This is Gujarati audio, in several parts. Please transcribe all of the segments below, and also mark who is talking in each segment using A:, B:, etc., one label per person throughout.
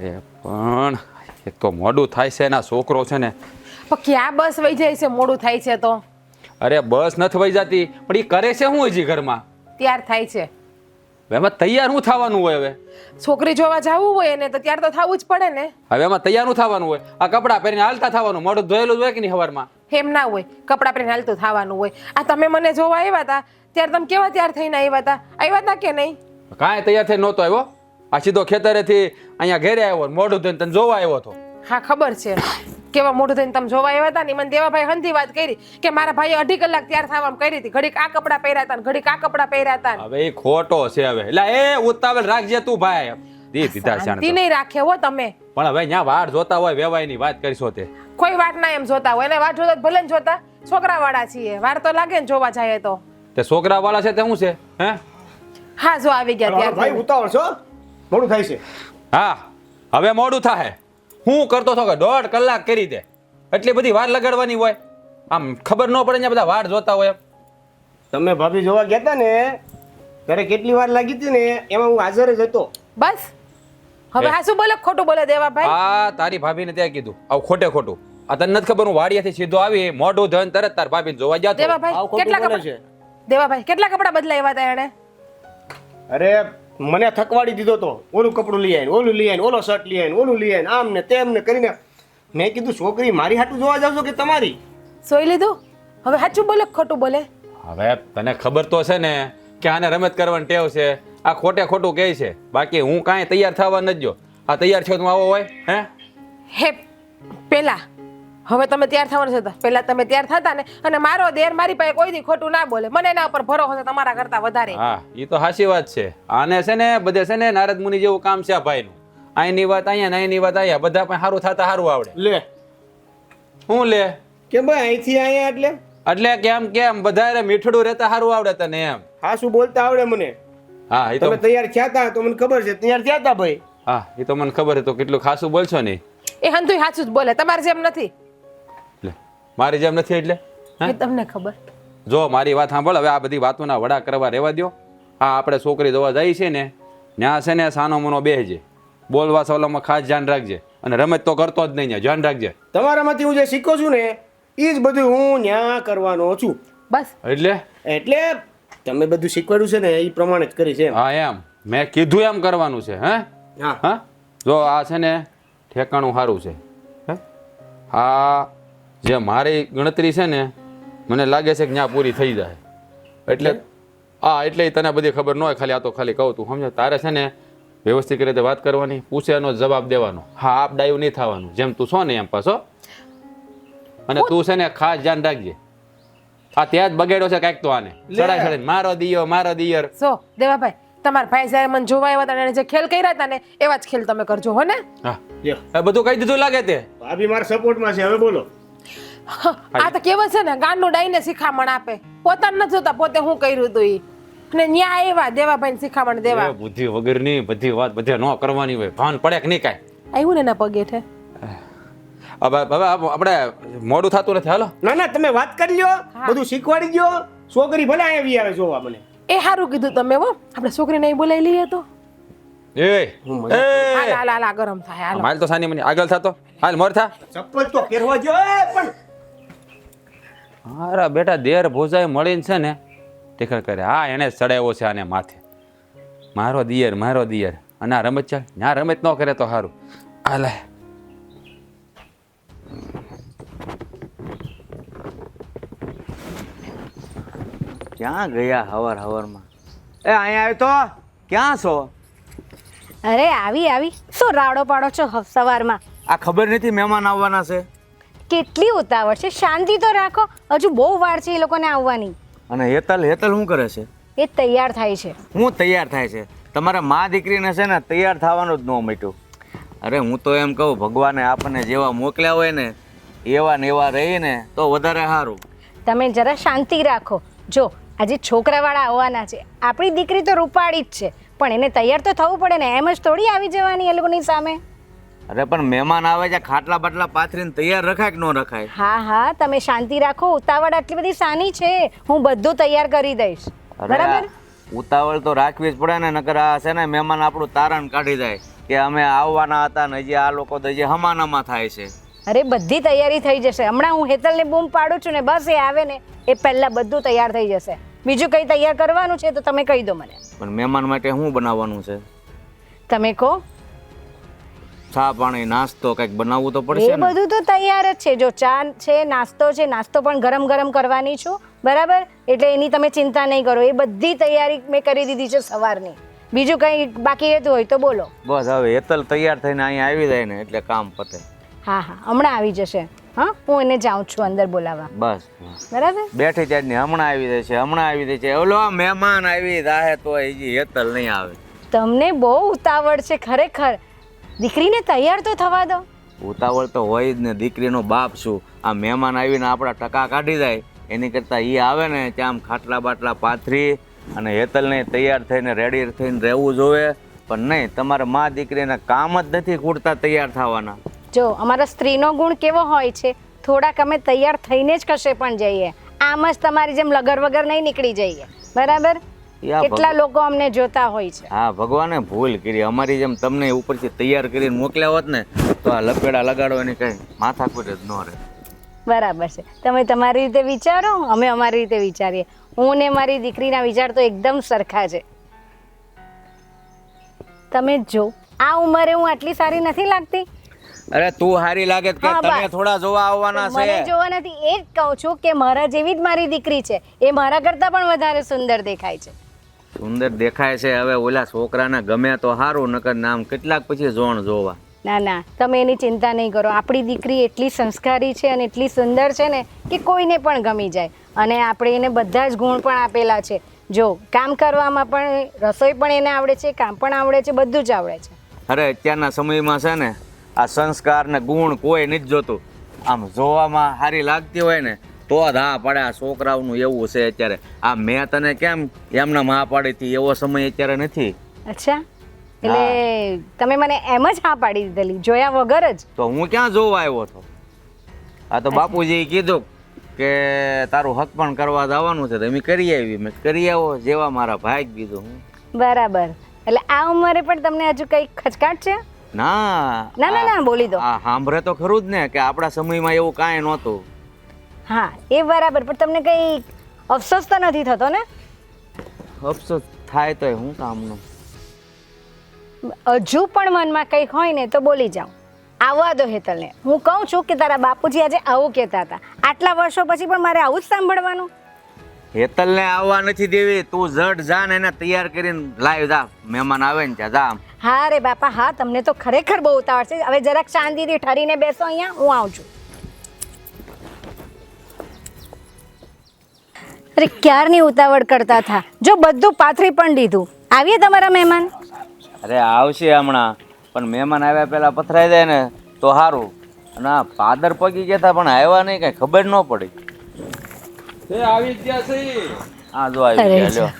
A: એ પણ એક તો મોડું થાય છે એના છોકરો છે ને.
B: પણ ક્યાં બસ વહી જાય છે મોડું થાય છે તો?
A: અરે બસ નથી વહી જતી પણ એ કરે છે શું હજી ઘરમાં?
B: ત્યાર થાય છે.
A: એમાં તૈયાર હું થવાનું હોય હવે?
B: છોકરી જોવા જવું હોય ને તો ત્યાર તો થવું જ પડે ને.
A: હવે એમાં તૈયાર હું થવાનું હોય? આ કપડાં પહેરીને હાલતા થવાનું? મોઢું ધોયેલું હોય કે નહીં હવારમાં?
B: એમ ના હોય. કપડાં પહેરીને હાલતું થવાનું હોય. આ તમે મને જોવા આવ્યા હતા ત્યારે તમે કેવા તૈયાર થઈને આવ્યા હતા આવ્યા હતા કે નહીં?
A: કાંઈ તૈયાર થઈ નહોતો આવ્યો. આ સીધો ખેતરેથી અહીંયા ઘેરે આવ્યો મોઢું ધોઈને તને જોવા આવ્યો હતો.
B: હા ખબર છે. કેવા મોઢું થઈને તમે જોવા આવ્યા હતા ને મને દેવાભાઈ હંધી વાત કરી કે મારા ભાઈએ અઢી કલાક તૈયાર થવા કરી હતી. ઘડીક આ કપડાં પહેર્યા હતા ને ઘડીક આ કપડાં પહેર્યા હતા
A: હવે એ ખોટો છે હવે. એટલે એ ઉતાવળ રાખજે તું ભાઈ. દી દીધા છે આને
B: શાંતિ નહીં રાખે હો તમે.
A: પણ હવે ન્યા વાડ જોતા હોય વેવાયની વાત કરીશો તે.
B: કોઈ વાત ના એમ જોતા હોય. એને વાત જોતા ભલે ને જોતા. છોકરા વાળા છીએ. વાર તો લાગે ને જોવા જાય તો.
A: તે છોકરા વાળા છે તે શું છે? હે?
B: હા જો આવી ગયા ત્યાં
C: ભાઈ ઉતાવળ છો મોડું થાય છે.
A: હા હવે મોડું થાય. હું કરતો હતો કે દોઢ કલાક કરી દે. એટલી બધી વાર લગાડવાની હોય. આમ ખબર ન પડે ને બધા વાર જોતા હોય
C: તમે ભાભી જોવા ગયા હતા ને ત્યારે કેટલી વાર લાગી હતી ને એમાં હું હાજર જ હતો.
B: બસ. હવે. હા શું બોલે ખોટું બોલે દેવા ભાઈ.
A: આ તારી ભાભીને ત્યાં કીધું. આવું ખોટે ખોટું. આ તને નથી ખબર હું વાડિયાથી સીધો આવી મોઢું ધન તરત તાર ભાભીને જોવા જતો.
B: દેવા ભાઈ કેટલા કપડા
C: છે.
B: દેવા ભાઈ કેટલા કપડા બદલાવ્યા હતા એને
C: અરે મને થકવાડી દીધો તો. ઓલું કપડું લઈ આવીને ઓલું લઈ આવીને ઓલો શર્ટ લઈ આવીને ઓલું લઈ આવીને આમ ને તેમ ને કરીને મેં કીધું છોકરી મારી હાટું જોવા જાવ છો કે તમારી?
B: સોઈ લીધું? હવે સાચું બોલે ખોટું બોલે?
A: હવે તને ખબર તો છે ને કે આને રમત કરવાની ટેવ છે. આ ખોટે ખોટું કહે છે. બાકી હું કાંઈ તૈયાર થવા નથી જો આ તૈયાર છો તું આવો હોય હે?
B: હે પેલા હવે તમે તૈયાર થવાના છે તો પેલા તમે તૈયાર થતા ને અને મારો દેર મારી પાસે કોઈ દી ખોટું ના બોલે. મને એના ઉપર ભરોસો છે તમારા કરતા વધારે.
A: હા એ તો સાચી વાત છે. આને છે ને બધે છે ને નારદ મુનિ જેવું કામ છે આ ભાઈનું. અહીંની વાત અહીંયા ને અહીંની વાત અહીંયા. બધા પણ સારું થતા સારું આવડે.
C: લે.
A: હું લે?
C: કે ભાઈ અહીંથી અહીંયા એટલે?
A: એટલે કેમ કેમ? વધારે મીઠડું રહેતા સારું આવડે તને એમ.
C: હા શું બોલતા આવડે મને.
A: હા એ તો
C: તમે તૈયાર થયા હતા તો મને ખબર છે. તૈયાર થયા હતા ભાઈ.
A: હા એ તો મને ખબર છે. તો કેટલું ખાસું બોલશો નહીં
B: એ હંતુ સાચું જ બોલે. તમારે જેમ નથી.
A: મારી જેમ નથી એટલે?
B: એ તમને ખબર.
A: જો મારી વાત સાંભળ હવે આ બધી વાતોના વડા કરવા રહેવા દ્યો. હા આપણે છોકરી જોવા જઈએ છે ને ત્યાં છે ને સાનો મનો બેહજે. બોલવા સવલામાં ખાસ ધ્યાન રાખજે. અને રમત તો કરતો જ નહીં ત્યાં ધ્યાન રાખજે.
C: તમારામાંથી હું જે શીખો છું ને એ જ બધું હું ન્યા કરવાનો છું.
B: બસ.
A: એટલે?
C: એટલે તમે બધું શીખવાડ્યું છે ને એ પ્રમાણે જ કરી છે
A: હા એમ. મેં કીધું એમ કરવાનું છે હે?
C: હા.
A: હા? જો આ છે ને ઠેકાણું સારું છે હે? આ જે મારી ગણતરી છે ને મને લાગે છે કે ત્યાં પૂરી થઈ જાય. એટલે હા એટલે તને બધી ખબર ન હોય ખાલી આ તો ખાલી કહું તું સમજો તારે છે ને વ્યવસ્થિત રીતે વાત કરવાની પૂછે એનો જવાબ દેવાનો. હા આપ ડાયું નહીં થવાનું જેમ તું છો ને એમ પાછો. અને તું છે ને ખાસ ધ્યાન રાખજે. આ ત્યાં જ બગાડ્યો છે કાંઈક તો આને. ચડાઈ ચડાઈને મારો દિયો મારો દિયર.
B: સો દેવાભાઈ તમારા ભાઈ સાહેબ મને જોવા આવ્યા હતા અને જે ખેલ કર્યા હતા ને એવા જ ખેલ તમે કરજો હો ને?
A: હા. એ બધું કહી દીધું લાગે તે?
C: ભાભી મારા સપોર્ટમાં છે હવે બોલો.
B: આ તો કેવું છે ને ગાંડું ડાઈને શિખામણ આપે. પોતાને નથી જોતા પોતે શું કર્યું હતું ઈ? ને ન્યા આવ્યા દેવાભાઈને શિખામણ દેવા.
A: એ બુદ્ધિ વગરની બધી વાત બધે ન કરવાની હોય. ભાન પડે કે નહીં કાંઈ?
B: આવ્યું ને એના પગે છે.
A: હવે હવે આપણે મોડું થતું નથી હાલો.
C: ના ના તમે વાત કરી લ્યો. બધું શીખવાડી ગયો છોકરી ભલે આવી આવે જોવા મને.
B: એ સારું કીધું તમે હો. આપણે છોકરીને અહીં બોલાવી લઈએ તો.
A: એ એ.
B: હાલ હાલ હાલ ગરમ થાય હાલ.
A: માલ તો સાની મને આગળ થતો. હાલ મોર થા.
C: ચપ્પલ તો પહેરવા જો પણ
A: મારા બેટા દેર ભોજાએ મળીને છે ને ટેકર કરે. હા એને જ ચડાવ્યો છે આને માથે. મારો દિયર મારો દિયર. અને આ રમત ચાલ. ના રમત ન કરે તો સારું હાલે
D: ક્યાં ગયા હવાર હવારમાં? એ અહીંયા આવ્યો તો? ક્યાં છો?
E: અરે આવી આવી. શું રાડો પાડો છો સવારમાં?
D: આ ખબર નથી મહેમાન આવવાના છે?
E: કેટલી ઉતાવળ છે? શાંતિ તો રાખો. હજુ બહુ વાર છે એ લોકોને આવવાની.
D: અને હેતલ હેતલ શું કરે છે?
E: એ તૈયાર થાય છે.
D: હું તૈયાર થાય છે. તમારા મા દીકરીને છે ને તૈયાર થવાનું જ ન મટ્યું અરે હું તો એમ કહું ભગવાને આપણને જેવા મોકલ્યા હોય ને એવા ને એવા રહીને તો વધારે સારું.
E: તમે જરા શાંતિ રાખો. જો આજે છોકરાવાળા આવવાના છે. આપણી દીકરી તો રૂપાળી જ છે. પણ એને તૈયાર તો થવું પડે ને એમ જ થોડી આવી જવાની એ લોકોની સામે.
D: અરે પણ મહેમાન આવે છે ખાટલા બાટલા પાથરીને તૈયાર રખાય કે ન રખાય?
E: હા હા તમે શાંતિ રાખો. ઉતાવળ આટલી બધી સાની છે. હું બધું તૈયાર કરી દઈશ. બરાબર?
D: ઉતાવળ તો રાખવી જ પડે ને નકર આ છે ને મહેમાન આપણું તારણ કાઢી જાય કે અમે આવવાના હતા ને હજી આ લોકો તો હજી હમાનામાં થાય છે.
E: અરે બધી તૈયારી થઈ જશે. હમણાં હું હેતલને બૂમ પાડું છું ને બસ એ આવે ને એ પહેલાં બધું તૈયાર થઈ જશે. બીજું કંઈ તૈયાર કરવાનું છે તો તમે કહી દો મને.
D: પણ મહેમાન માટે શું બનાવવાનું છે?
E: તમે કહો.
D: ચા પાણી નાસ્તો કંઈક બનાવવું તો
E: એ
D: પડશે ને?
E: બધું તો તૈયાર જ છે. જો ચા છે નાસ્તો છે નાસ્તો પણ ગરમ ગરમ કરવાની છું. બરાબર? એટલે એની તમે ચિંતા નહીં કરો. એ બધી તૈયારી મેં કરી દીધી છે સવારની. બીજું કંઈ બાકી રહેતું હોય તો બોલો.
D: બસ હવે એતલ તૈયાર થઈને અહીંયા આવી જાય ને એટલે કામ પતે.
E: હા હા. હમણાં આવી જશે. હા? હું એને જાઉં છું અંદર બોલાવવા.
D: બસ
E: બરાબર?
D: બેઠી ત્યારની હમણાં આવી જાય છે હમણાં આવી જાય છે. ઓલો મહેમાન આવી જાય તો હજી હેતલ નહીં આવે.
E: તમને બહુ ઉતાવળ છે. ખરેખર દીકરીને તૈયાર તો થવા દો.
D: ઉતાવળ તો હોય જ ને દીકરીનો બાપ છું. આ મહેમાન આવીને આપણા ટકા કાઢી જાય. એની કરતાં એ આવે ને ત્યાં આમ ખાટલા બાટલા પાથરી અને હેતલને તૈયાર થઈને રેડી થઈને રહેવું જોવે. પણ નહીં તમારે મા દીકરીને કામ જ નથી ખૂટતા તૈયાર થવાના.
E: જો અમારા સ્ત્રીનો ગુણ કેવો હોય છે? થોડાક અમે તૈયાર થઈને જ કશે પણ જઈએ. આમ જ તમારી જેમ લગર વગર નહીં નીકળી જઈએ. બરાબર? કેટલા લોકો અમને જોતા હોય છે.
D: હા ભગવાને ભૂલ કરી. અમારી જેમ તમને ઉપરથી તૈયાર કરીને મોકલ્યા હોત ને તો આ લપેડા લગાડો એની કઈ માથાકૂટ જ ન રહે.
E: બરાબર છે. તમે તમારી રીતે વિચારો અમે અમારી રીતે વિચારીએ. હું ને મારી દીકરીના વિચાર તો એકદમ સરખા છે. તમે જો આ ઉંમરે હું આટલી સારી નથી લાગતી?
D: અરે તું હારી લાગે કે તમે થોડા જોવા આવવાના
E: મને જોવા નથી. એ જ કહું છું કે મારા જેવી જ મારી દીકરી છે. એ મારા કરતાં પણ વધારે સુંદર દેખાય છે.
D: સુંદર દેખાય છે. હવે ઓલા છોકરાને ગમે તો સારું નકર નામ કેટલાક પછી જોણ જોવા.
E: ના ના તમે એની ચિંતા નહીં કરો. આપણી દીકરી એટલી સંસ્કારી છે અને એટલી સુંદર છે ને કે કોઈને પણ ગમી જાય. અને આપણે એને બધા જ ગુણ પણ આપેલા છે. જો કામ કરવામાં પણ રસોઈ પણ એને આવડે છે કામ પણ આવડે છે બધું જ આવડે છે.
D: અરે અત્યારના સમયમાં છે ને આ સંસ્કાર ને ગુણ કોઈ નથી જોતું. આમ જોવામાં સારી લાગતી હોય ને તો જ હા પડે આ છોકરાઓનું એવું છે અત્યારે. આ મેં તને કેમ એમના મા પાડી હતી એવો સમય અત્યારે નથી?
E: અચ્છા. એટલે તમે મને એમ જ હા પાડી દીધેલી જોયા વગર જ.
D: તો હું ક્યાં જોવા આવ્યો હતો આ તો બાપુજીએ કીધું કે તારું હક પણ કરવા જવાનું છે તો અમે કરી આવી. મેં કરી આવો જેવા મારા ભાઈ કીધું હું.
E: બરાબર. એટલે આ ઉંમરે પણ તમને હજુ કઈ ખચકાટ છે?
D: ના.
E: ના ના ના બોલી દો.
D: આ સાંભળે તો ખરું જ ને કે આપણા સમયમાં એવું કાંઈ નહોતું.
E: હા એ બરાબર. પણ તમને કંઈ અફસોસ તો નથી થતો ને?
D: અફસોસ થાય તો હું કામનું?
E: હજુ પણ મનમાં કંઈક હોય ને તો બોલી જાઉં. આવવા દો હેતલને. હું કહું છું કે તારા બાપુજી આજે આવું કહેતા હતા. આટલા વર્ષો પછી પણ મારે આવું જ સાંભળવાનું?
D: હેતલને આવવા નથી દેવી. તું જડ જા ને એને તૈયાર કરીને લાવી જા. મહેમાન આવે ને ત્યાં જા
E: હા રે બાપા હા તમને તો ખરેખર બહુ ઉતાવળ છે. હવે જરાક શાંતિથી ઠરીને બેસો અહીંયા હું આવું છું. અરે ક્યારની ઉતાવળ કરતા હતા જો બધું પાથરી પણ દીધું. આવીએ તમારા મહેમાન?
D: અરે આવશે હમણાં. પણ મહેમાન આવ્યા પહેલા પથરાઈ જાય ને તો સારું અને પાદર પગી ગયા હતા પણ આવ્યા નહીં કઈ ખબર ન પડી.
A: આવી ગયા છે.
D: હા જો આવી ગયા લ્યો.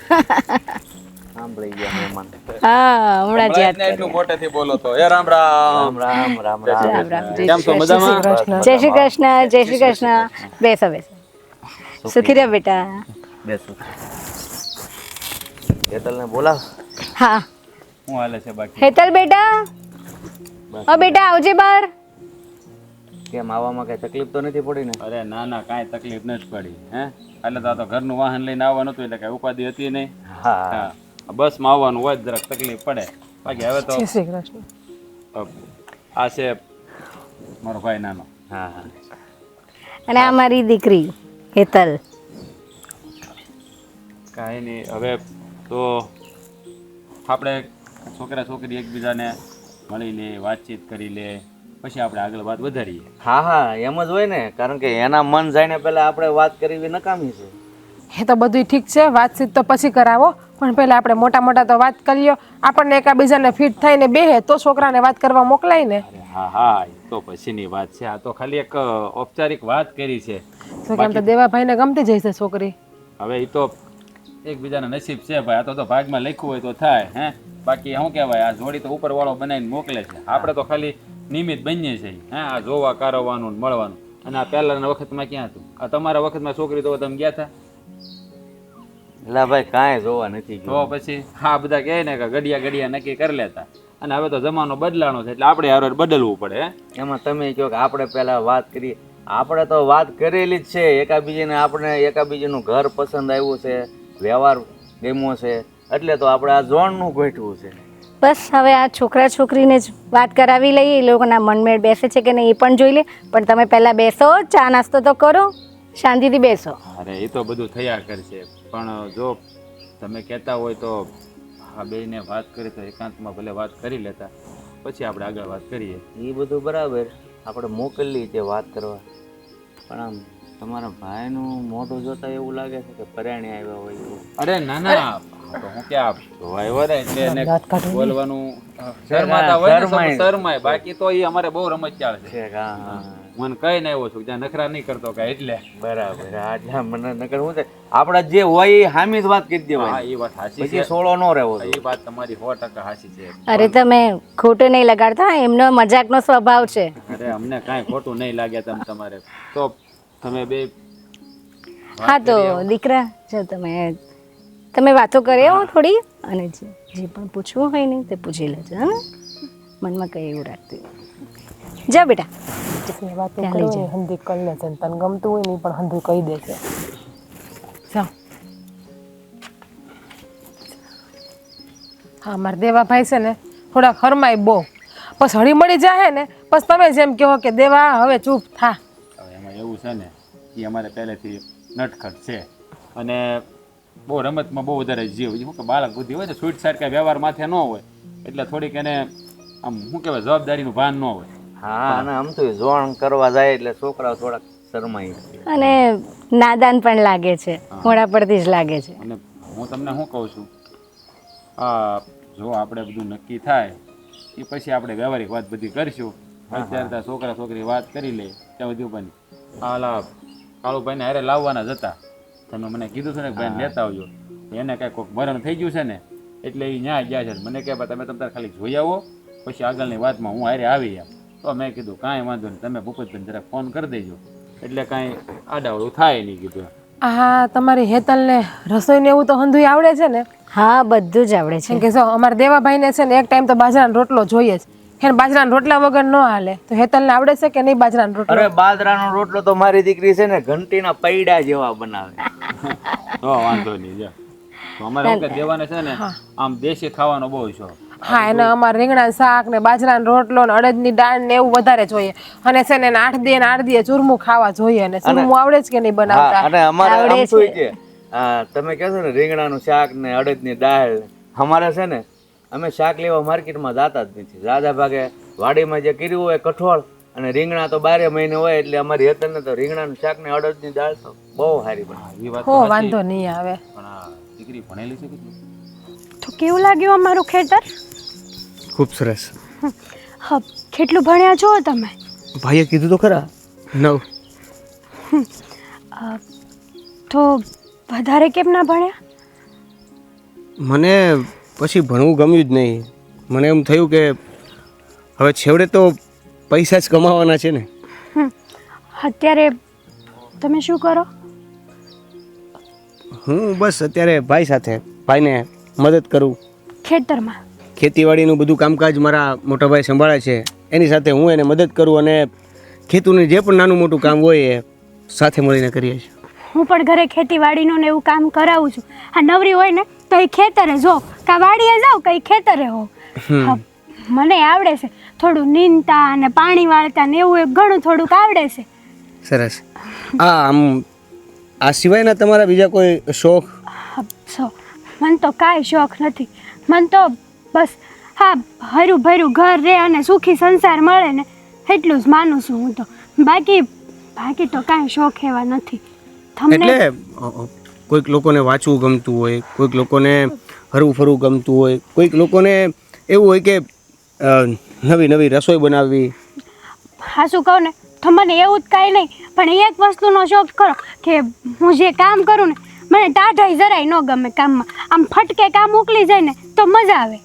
E: જય શ્રી કૃષ્ણ. જય શ્રી કૃષ્ણ. બેસો બેસો. સુખી. રહ્યા બેટા.
D: બેસો. હેતલને બોલાવ.
E: હા.
A: હું હાલે છે બાકી?
E: હેતલ બેટા. ઓ બેટા આવજે બહાર.
D: કેમ આવવામાં કઈ તકલીફ તો નથી પડી ને?
A: અરે ના ના કાંઈ તકલીફ નથી પડી હે? એટલે તો આ તો ઘરનું વાહન લઈને આવવાનું હતું એટલે કઈ ઉપાધિ હતી નહીં.
D: હા.
A: હા બસમાં આવવાનું હોય જરાક તકલીફ પડે. બાકી હવે તો
B: શ્રી કૃષ્ણ.
A: આ છે મારો ભાઈ નાનો.
D: હા હા.
E: અને આ મારી દીકરી. હેતલ.
A: કાંઈ નહીં. હવે તો આપણે છોકરા છોકરી એકબીજાને મળી લે વાતચીત કરી લે પછી આપણે આગળ વાત વધારીએ.
D: હા હા એમ જ હોય ને. કારણ કે એના મન જાય ને પહેલા આપણે વાત કરવી નકામી છે.
B: એ તો બધું ઠીક છે. વાતચીત તો પછી કરાવો. પણ પહેલા આપણે મોટા મોટા તો વાત કરીએ. આપણને એકાબીજાને ફિટ થઈને બેહે તો છોકરાને વાત કરવા મોકલાય ને.
A: હા હા એ તો પછીની વાત છે. આ તો ખાલી એક ઔપચારિક વાત કરી છે.
B: તો કેમ તો દેવાભાઈને ગમતી છે છોકરી?
A: હવે એ તો એકબીજાના નસીબ છે ભાઈ. આ તો તો ભાગમાં લખ્યું હોય તો થાય હે? બાકી શું કહેવાય આ જોડી તો ઉપરવાળો બનાવીને મોકલે છે. આપણે તો ખાલી નિયમિત બનીએ છીએ હે? આ જોવા કારવવાનું ને મળવાનું. અને આ પહેલાના વખતમાં ક્યાં હતું? આ તમારા વખતમાં છોકરી તો તમે ગયા હતા
D: એટલે ભાઈ કાંઈ જોવા નથી
A: તો પછી હા બધા કહે ને કે ગડિયા ગડિયા નક્કી કરી લેતા. અને હવે તો જમાનો બદલાનો છે એટલે આપણે હારે બદલવું પડે.
D: એમાં તમે કહો કે આપણે પહેલાં વાત કરી આપણે તો વાત કરેલી જ છે એકાબીજીને આપણે એકાબીજીનું ઘર પસંદ આવ્યું છે વ્યવહાર ગમ્યો છે એટલે તો આપણે આ ઝોનનું ગોઠવું છે.
E: બસ હવે આ છોકરા છોકરીને જ વાત કરાવી લઈએ એ લોકોના મનમેળ બેસે છે કે નહીં એ પણ જોઈ લે. પણ તમે પહેલાં બેસો ચા નાસ્તો તો કરો શાંતિથી બેસો.
A: અરે એ તો બધું થયા કરશે. પણ જો તમે કહેતા હોય તો આ બેને વાત કરી તો એકાંતમાં ભલે વાત કરી લેતા. પછી આપણે આગળ વાત કરીએ.
D: એ બધું બરાબર. આપણે મોકલી તે વાત કરવા. પણ આમ તમારા ભાઈનું મોઢું જોતા એવું લાગે છે કે પરાણે આવ્યા હોય એવું.
A: અરે ના ના. તો હું ક્યાં એટલે એને બોલવાનું શરમાતા હોય
D: શરમાય.
A: બાકી તો એ અમારે બહુ રમત ચાલે
D: છે. હા. હા.
A: મને કઈ ના આવ્યો છું જ્યાં નખરા નહીં કરતો કે એટલે.
D: બરાબર આજે મને નકર શું છે આપણે જે હોય એ હામી જ વાત કરી
A: હા એ વાત સાચી
D: પછી
A: છે.
D: સોળો ન રહેવો
A: એ વાત તમારી સો ટકા સાચી છે.
E: અરે તમે ખોટું નહીં લગાડતા એમનો મજાકનો સ્વભાવ છે.
A: અરે અમને કાંઈ ખોટું નહીં લાગે તમ તમારે. તો તમે બે
E: હા તો દીકરા જો તમે તમે વાતો કરી આવો થોડી અને જે જે પણ પૂછવું હોય ને તે પૂછી લેજો હા? મનમાં કંઈ એવું રાખતી. જા બેટા.
B: વાતો
E: ત્યાં લઈ
B: કરવાની હંધી કરી લે છે તને ગમતું હોય ને પણ હંધી કહી દે છે. હા મારા દેવાભાઈ છે ને થોડાક હરમાય બહુ. બસ હળી મળી જાય ને બસ તમે જેમ કહો કે દેવા હવે ચૂપ થા.
A: હવે એમાં એવું છે ને એ અમારે પહેલેથી નટખટ છે. અને બહુ રમતમાં બહુ વધારે જીવ. શું કે બાળક બુદ્ધિ હોય ને છૂટછાટ કે વ્યવહાર માથે ન હોય. એટલે થોડીક એને આમ શું કહેવાય જવાબદારીનું ભાન ન હોય.
D: હા. અને આમ તો ઝોણ કરવા જાય એટલે છોકરાઓ થોડાક શરમાઈ
E: અને નાદાન પણ લાગે છે મોડા પરથી જ લાગે છે.
A: અને હું તમને શું કહું છું? આ જો આપણે બધું નક્કી થાય એ પછી આપણે વ્યવહારિક વાત બધી કરીશું. અત્યારે ત્યાં છોકરા છોકરી વાત કરી લે ત્યાં બધું પણ. હાલા કાળુભાઈને હારે લાવવાના જ હતા. તમે મને કીધું છે ને ભાઈ ભાઈને લેતા આવજો. એને કાંઈ કોઈક મરણ થઈ ગયું છે ને એટલે એ ન્યાય ગયા છે મને કહે ભાઈ તમે તમે ખાલી જોઈ આવો પછી આગળની વાતમાં હું હારે આવી એમ. તો મેં કીધું કાંઈ વાંધો નહીં તમે ભૂપતભાઈ જરાક ફોન કરી દેજો. એટલે કાંઈ આડાવડું થાય નહીં કીધું
B: હા તમારી હેતલને રસોઈને એવું તો હંધું આવડે છે ને?
E: હા બધું જ આવડે છે.
B: કે જો અમારા દેવાભાઈને છે ને એક ટાઈમ તો બાજરાનો રોટલો જોઈએ જ. હેન બાજરાના રોટલા વગર ન હાલે. તો હેતલને આવડે છે કે નહીં બાજરાનો રોટલો?
D: અરે બાજરાનો રોટલો તો મારી દીકરી છે ને ઘંટીના પૈડા જેવા બનાવે.
A: તો વાંધો નહીં જા તો અમારે કે દેવાને છે ને આમ દેશી ખાવાનો બહુ શોખ.
B: હા એને અમારે રીંગણા શાક ને બાજરાનો રોટલો ને અડદની દાળ ને એવું વધારે જોઈએ. અને છે ને આઠ દે આઠ દે ચૂરમું ખાવા જોઈએ અને ચૂરમું આવડે છે કે નહીં બનાવતા?
D: અને અમારે
E: આવડે
D: છે. તમે કહો છો ને રીંગણાનું શાક ને અડદની દાળ અમારે છે ને અમે શાક લેવા માર્કેટમાં જતા જ નથી. રાજા ભાગે વાડીમાં જે કર્યું હોય કઠોળ અને રીંગણા તો બારે મહિને હોય એટલે અમારી હેતરને તો રીંગણાનું શાક ને અડદની દાળ તો બહુ સારી બને.
B: વાંધો નહીં આવે.
A: પણ દીકરી ભણેલી છે કે
F: તો કેવું લાગ્યું અમારું ખેતર?
C: ખૂબ સરસ.
F: હા કેટલું ભણ્યા છો તમે?
C: ભાઈએ કીધું તો ખરા. નવ.
F: તો વધારે કેમ ના ભણ્યા?
C: મને પછી ભણવું ગમ્યું જ નહીં. મને એમ થયું કે હવે છેવડે તો પૈસા જ કમાવાના છે ને.
F: અત્યારે તમે શું કરો?
C: હું બસ અત્યારે ભાઈ સાથે ભાઈને મદદ કરું.
F: ખેતરમાં.
C: ખેતીવાડીનું બધું કામકાજ મારા મોટા ભાઈ સંભાળે છે. એની સાથે હું એને મદદ કરું અને ખેતુનું જે પણ નાનું મોટું કામ હોય એ સાથે મળીને કરીએ છીએ.
F: હું પણ ઘરે ખેતીવાડીનું ને એવું કામ કરાવું છું. આ નવરી હોય ને તો એ ખેતરે જો કા વાડીએ જાઓ કઈ ખેતરે હો મને આવડે છે. થોડું નીંદતા અને પાણી વાળતા ને એવું એ ઘણું થોડુંક આવડે છે.
C: સરસ. આ આમ આ સિવાયના તમારા બીજા કોઈ શોખ?
F: હા, સો મને તો કાંઈ શોખ નથી. મને તો બસ હા હરું ભર્યું ઘર રહે અને સુખી સંસાર મળે ને એટલું જ માનું છું હું તો. બાકી બાકી તો કાંઈ શોખ એવા નથી. તમને
C: એટલે કોઈક લોકોને વાંચવું ગમતું હોય કોઈક લોકોને હરવું ફરવું ગમતું હોય કોઈક લોકોને એવું હોય કે નવી નવી રસોઈ બનાવવી.
F: હાસું કહું ને? તો મને એવું જ કાંઈ નહીં પણ એક વસ્તુનો શોખ ખરો કે હું જે કામ કરું ને મને ટાઢાઈ જરાય ન ગમે કામમાં. આમ ફટકે કામ મોકલી જાય ને તો મજા આવે.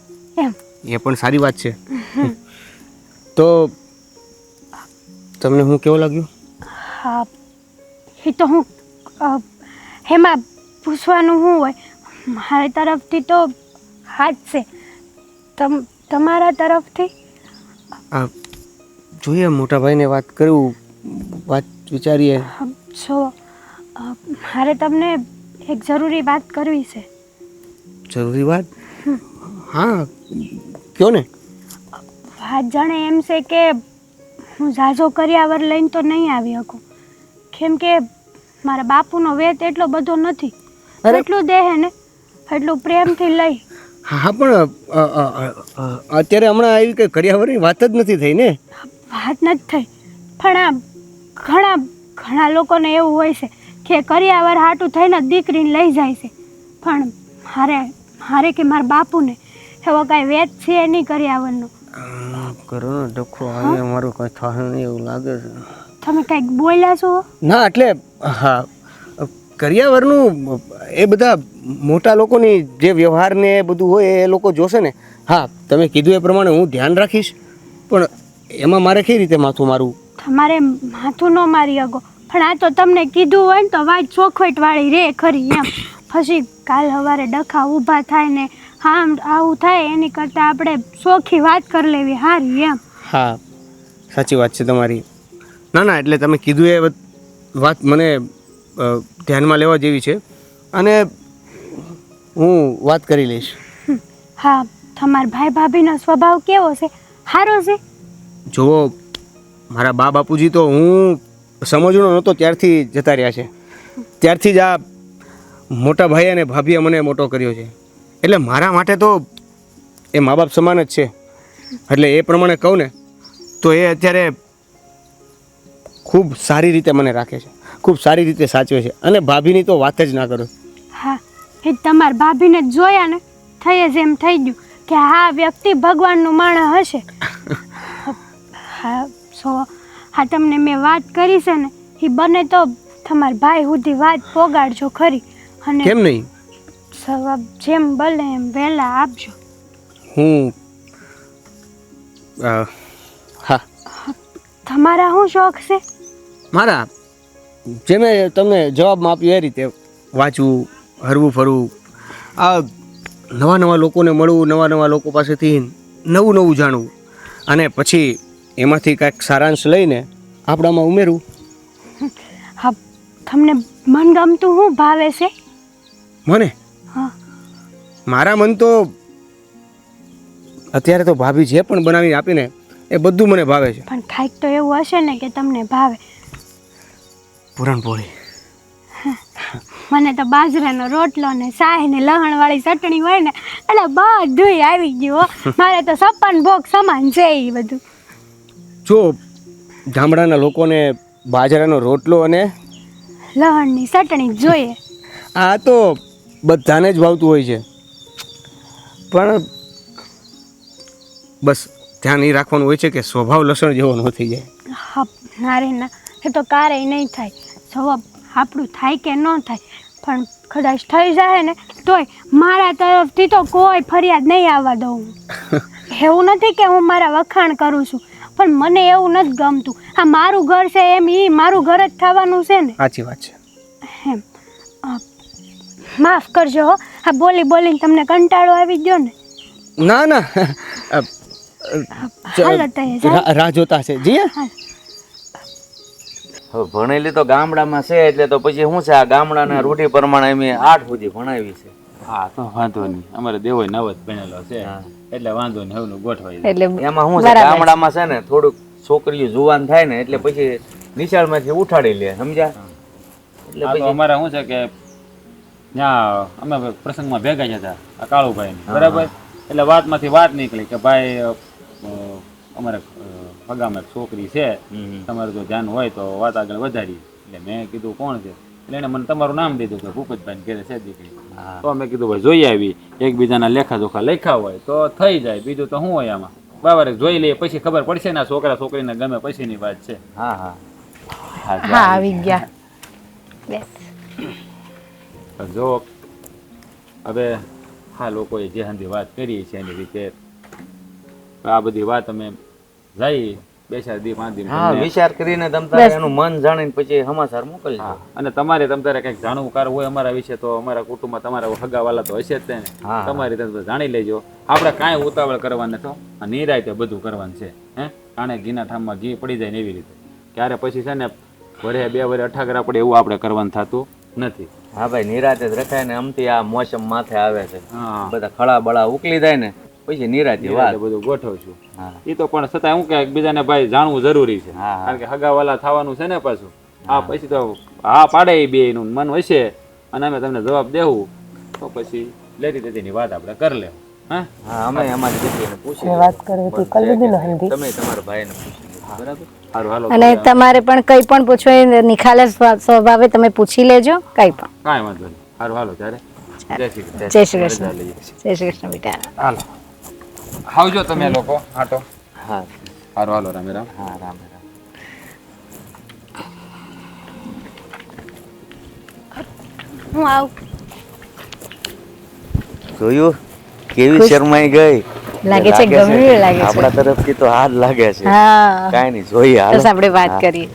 F: એમ.
C: એ પણ સારી વાત છે. તો તમને હું કેવો લાગ્યું?
F: હા એ તો હું હેમાં એમાં પૂછવાનું શું હોય મારી તરફથી તો હાથ છે. તમ તમારા તરફથી?
C: જોઈએ મોટા ભાઈને વાત કરું વાત વિચારીએ.
F: જો મારે તમને એક જરૂરી વાત કરવી છે.
C: જરૂરી વાત? હા કયો ને?
F: વાત જાણે એમ છે કે હું ઝાઝો કર્યાવર લઈને તો નહીં આવી શકું. કેમ કે મારા બાપુનો વેત એટલો બધો નથી. એટલું દેહે ને એટલું પ્રેમથી લઈ.
C: હા પણ અત્યારે હમણાં આવી કે કર્યાવરની વાત જ નથી થઈ ને?
F: વાત નથી થઈ. પણ આ ઘણા ઘણા લોકોને એવું હોય છે કે કરિયાવર હાટું થઈને દીકરીને લઈ જાય છે. પણ મારે મારે કે મારા બાપુને એવો કાંઈ વેચ છે નહીં કરિયાવરનો.
C: કરો ને ડખો આવે મારું કંઈ થાય નહીં એવું લાગે છે.
F: તમે કંઈક બોલ્યા છો?
C: ના એટલે હા કરિયાવરનું એ બધા મોટા લોકોની જે વ્યવહાર ને એ બધું હોય એ લોકો જોશે ને. હા તમે કીધું એ પ્રમાણે હું ધ્યાન રાખીશ. પણ એમાં મારે કઈ રીતે માથું મારું
F: તમારે માથું ન મારી અગો પણ આ તો તમને કીધું હોય ને તો વાત ચોખવટ વાળી રે ખરી એમ. પછી કાલ સવારે ડખા ઊભા થાય ને આમ આવું થાય એની કરતાં આપણે સોખી વાત કરી લેવી હારી એમ.
C: હા સાચી વાત છે તમારી. ના ના એટલે તમે કીધું એ વાત મને ધ્યાનમાં લેવા જેવી છે. અને હું વાત કરી લઈશ.
F: હા તમારા ભાઈ ભાભીનો સ્વભાવ કેવો છે? સારો છે?
C: જુઓ મારા બા બાપુજી તો હું સમજણો નહોતો ત્યારથી જતા રહ્યા છે. ત્યારથી જ આ મોટા ભાઈ અને ભાભીએ મને મોટો કર્યો છે. એટલે મારા માટે તો એ મા બાપ સમાન જ છે. એટલે એ પ્રમાણે કહું ને તો એ અત્યારે ખૂબ સારી રીતે મને રાખે છે. ખૂબ સારી રીતે સાચવે છે. અને ભાભીની તો વાત જ ના કરો.
F: હા એ તમારા ભાભીને જોયા ને થઈ જ એમ થઈ ગયું કે હા વ્યક્તિ ભગવાનનું માણસ હશે. હા સો હા તમને મેં વાત કરી છે ને એ બને તો તમારા ભાઈ સુધી વાત પોગાડજો ખરી. અને
C: કેમ નહીં?
F: સવાબ જેમ બને એમ વહેલા આપજો.
C: હું હા.
F: તમારા શું શોખ છે?
C: મારા? જે મેં તમને જવાબમાં આપ્યું એ રીતે વાંચવું હરવું ફરવું. આ નવા નવા લોકોને મળવું નવા નવા લોકો પાસેથી નવું નવું જાણવું. અને પછી એમાંથી કાંઈક સારાંશ લઈને આપણામાં ઉમેરવું
F: હા તમને મનગમતું શું ભાવે છે?
C: મને?
F: હા.
C: મારા મન તો અત્યારે તો ભાભી જે પણ બનાવી આપીને એ બધું મને ભાવે છે.
F: પણ કાંઈક તો એવું હશે ને કે તમને ભાવે.
C: પૂરણપોળી
F: મને તો બાજરાનો રોટલો ને શાહી ને લહણવાળી ચટણી હોય ને એટલે બધું આવી ગયું હો. મારે તો સપન ભોગ સમાન છે એ બધું.
C: જો ગામડાના લોકોને બાજરાનો રોટલો અને
F: લવણની ચટણી જોઈએ.
C: આ તો બધાને જ ભાવતું હોય છે. પણ બસ ધ્યાન એ રાખવાનું હોય છે કે સ્વભાવ લસણ જેવો ન થઈ જાય.
F: હા ના ના એ તો કારેય નહીં થાય. જવાબ આપણું થાય કે ન થાય. પણ કદાચ થઈ જાય ને તોય મારા તરફથી તો કોઈ ફરિયાદ નહીં આવવા દઉં. એવું નથી કે હું મારા વખાણ કરું છું. પણ મને એવું નથી ગમતું. આ મારું ઘર છે એમ એ મારું ઘર જ થવાનું છે ને.
C: સાચી વાત છે.
F: એમ માફ કરજો હો. આ બોલી બોલીને તમને કંટાળો આવી ગયો ને.
C: ના ના. રાહ જોતા છે. જી હા?
D: ભણેલી તો ગામડામાં છે એટલે તો પછી શું છે? આ ગામડાના રૂઢી પ્રમાણે અમે આઠ સુધી ભણાવી છે.
A: હા તો વાંધો નહીં. અમારે દેવો નવ જ ભણેલો છે. એટલે વાંધો નહીં હવનું ગોઠવાઈ
E: એટલે
D: એમાં શું છે ગામડામાં છે ને થોડુંક છોકરીઓ જુવાન થાય ને એટલે પછી નિશાળમાંથી ઉઠાડી લે સમજ્યા? એટલે પછી
A: અમારે શું છે કે ત્યાં અમે પ્રસંગમાં ભેગા જ હતા આ કાળુભાઈ બરાબર? એટલે વાતમાંથી વાત નીકળી કે ભાઈ અમારે ફગામાં એક છોકરી છે
D: તમારું
A: તમારે જો ધ્યાન હોય તો વાત આગળ વધારી એટલે મેં કીધું કોણ છે? એટલે એને મને તમારું નામ દીધું કે ભૂપતભાઈ ઘેરે છે દીકરી. તો મેં કીધું ભાઈ જોઈ આવી. એકબીજાના લેખા જોખા લખ્યા હોય તો થઈ જાય. બીજું તો શું હોય આમાં? બરાબર જોઈ લઈએ પછી ખબર પડશે ને આ છોકરા છોકરીને ગમે પછીની વાત છે.
D: હા હા.
E: હા આવી ગયા. બેસ.
A: જો હવે હા લોકોએ જે હંધી વાત કરી છે એની રીતે આ બધી વાત અમે જઈ બે ચાર દી પાંચ દી
D: હા વિચાર કરીને તમ તારે એનું મન જાણીને પછી સમાચાર મોકલજો.
A: અને તમારે તમ તારે કંઈક જાણવું કરવું હોય અમારા વિશે તો અમારા કુટુંબમાં તમારા હગાવાલા તો હશે જ તમારી તમે જાણી લેજો. આપણે કાંઈ ઉતાવળ કરવાની તો આ નિરાયતે બધું કરવાનું છે હે? કાણે ઘીના ઠામમાં ઘી પડી જાય ને એવી રીતે. ક્યારે પછી છે ને વરે બે વરે અઠાગરા પડે એવું આપણે કરવાનું થતું નથી.
D: હા ભાઈ નિરાતે જ રખાય ને અમથી આ મોસમ માથે આવે છે.
A: હા.
D: બધા ખળા બળા ઉકલી જાય ને પછી નિરાતે વાત.
A: બધું ગોઠવ
D: છું.
A: એ તો પણ છતાં હું કે એકબીજાને ભાઈ જાણવું જરૂરી છે. કારણ કે હગાવાલા થવાનું છે ને પાછું. હા. પછી તો હા પાડે એ બે નું મન હશે અને અમે તમને જવાબ દેવું તો પછી લેતી તેની વાત આપણે કરી લેવું હા?
D: હા અમે અમારી દીકરીને પૂછી
B: વાત કરી હતી કરી લીધી
D: તમે તમારા ભાઈને પૂછી બરાબર?
E: અને તમારે પણ કંઈ પણ પૂછો હોય નિખાલસ સ્વભાવે તમે પૂછી લેજો કંઈ પણ.
A: કાંઈ વાંધો નહીં. સારું હાલો ત્યારે. જય શ્રી કૃષ્ણ.
E: જય શ્રી કૃષ્ણ. જય શ્રી કૃષ્ણ બેટા.
A: હાલો. આવજો તમે લોકો હાટો.
D: હા.
A: સારું હાલો રામે રામ
D: હા રામ રામ.
F: હું આવું.
D: જોયું? કેવી શરમાઈ ગઈ?
E: લાગે છે ગમ્યું લાગે છે.
D: આપણા તરફથી તો હાથ લાગે છે.
E: હા.
D: કાંઈ નહીં જોઈએ હાલો.
E: બસ આપણે વાત કરીએ.